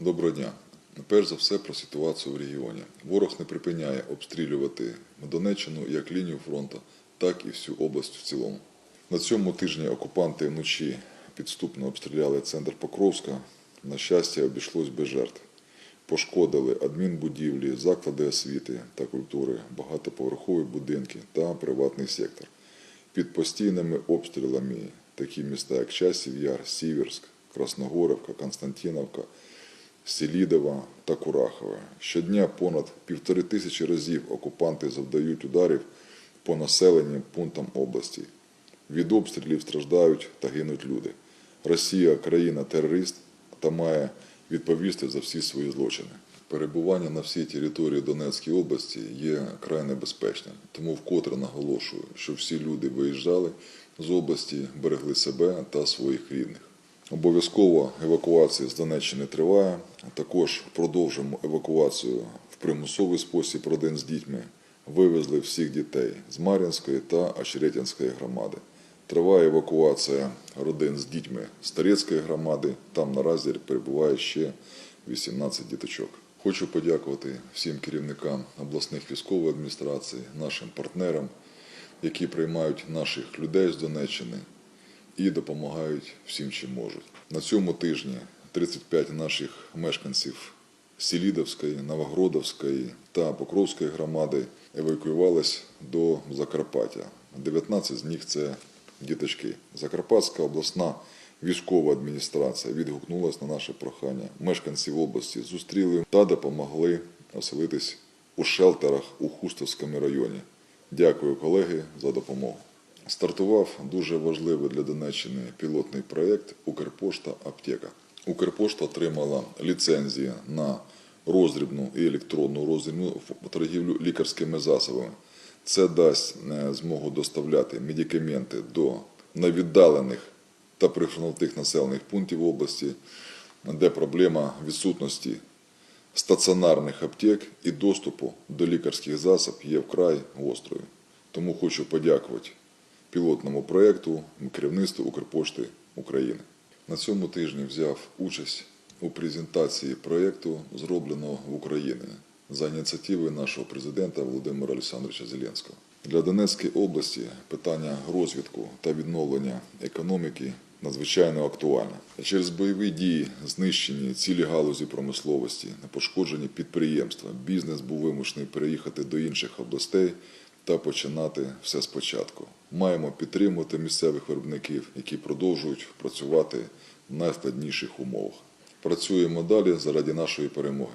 Доброго дня. Перш за все про ситуацію в регіоні. Ворог не припиняє обстрілювати Донеччину як лінію фронту, так і всю область в цілому. На цьому тижні окупанти вночі підступно обстріляли центр Покровська. На щастя, обійшлось без жертв. Пошкодили адмінбудівлі, заклади освіти та культури, багатоповерхові будинки та приватний сектор. Під постійними обстрілами такі міста, як Часів Яр, Сіверськ, Красногорівка, Константиновка, Селідова та Курахове. Щодня понад півтори тисячі разів окупанти завдають ударів по населенням пунктам області. Від обстрілів страждають та гинуть люди. Росія країна-терорист та має відповісти за всі свої злочини. Перебування на всій території Донецької області є край небезпечним, тому вкотре наголошую, що всі люди виїжджали з області, берегли себе та своїх рідних. Обов'язково евакуація з Донеччини триває. Також продовжимо евакуацію в примусовий спосіб родин з дітьми. Вивезли всіх дітей з Мар'їнської та Очеретинської громади. Триває евакуація родин з дітьми з Торецької громади. Там наразі перебуває ще 18 діточок. Хочу подякувати всім керівникам обласних військових адміністрацій, нашим партнерам, які приймають наших людей з Донеччини і допомагають всім, чим можуть. На цьому тижні 35 наших мешканців Селідовської, Новогродовської та Покровської громади евакуювались до Закарпаття. 19 з них це діточки. Закарпатська обласна військова адміністрація відгукнулась на наше прохання. Мешканців області зустріли та допомогли оселитись у шелтерах у Хустовському районі. Дякую, колеги, за допомогу. Стартував дуже важливий для Донеччини пілотний проєкт Укрпошта Аптека. Укрпошта отримала ліцензію на роздрібну і електронну роздрібну торгівлю лікарськими засобами. Це дасть е, змогу доставляти медикаменти до невіддалених та прифронтових населених пунктів області, де проблема відсутності стаціонарних аптек і доступу до лікарських засобів є вкрай гострою. Тому хочу подякувати пілотному проєкту керівництву Укрпошти України. На цьому тижні взяв участь у презентації проєкту, зробленого в Україні за ініціативою нашого президента Володимира Олександровича Зеленського. Для Донецької області питання розвитку та відновлення економіки надзвичайно актуальне. Через бойові дії знищені цілі галузі промисловості, пошкоджені підприємства. Бізнес був вимушений переїхати до інших областей та починати все спочатку. Маємо підтримувати місцевих виробників, які продовжують працювати в найскладніших умовах. Працюємо далі заради нашої перемоги.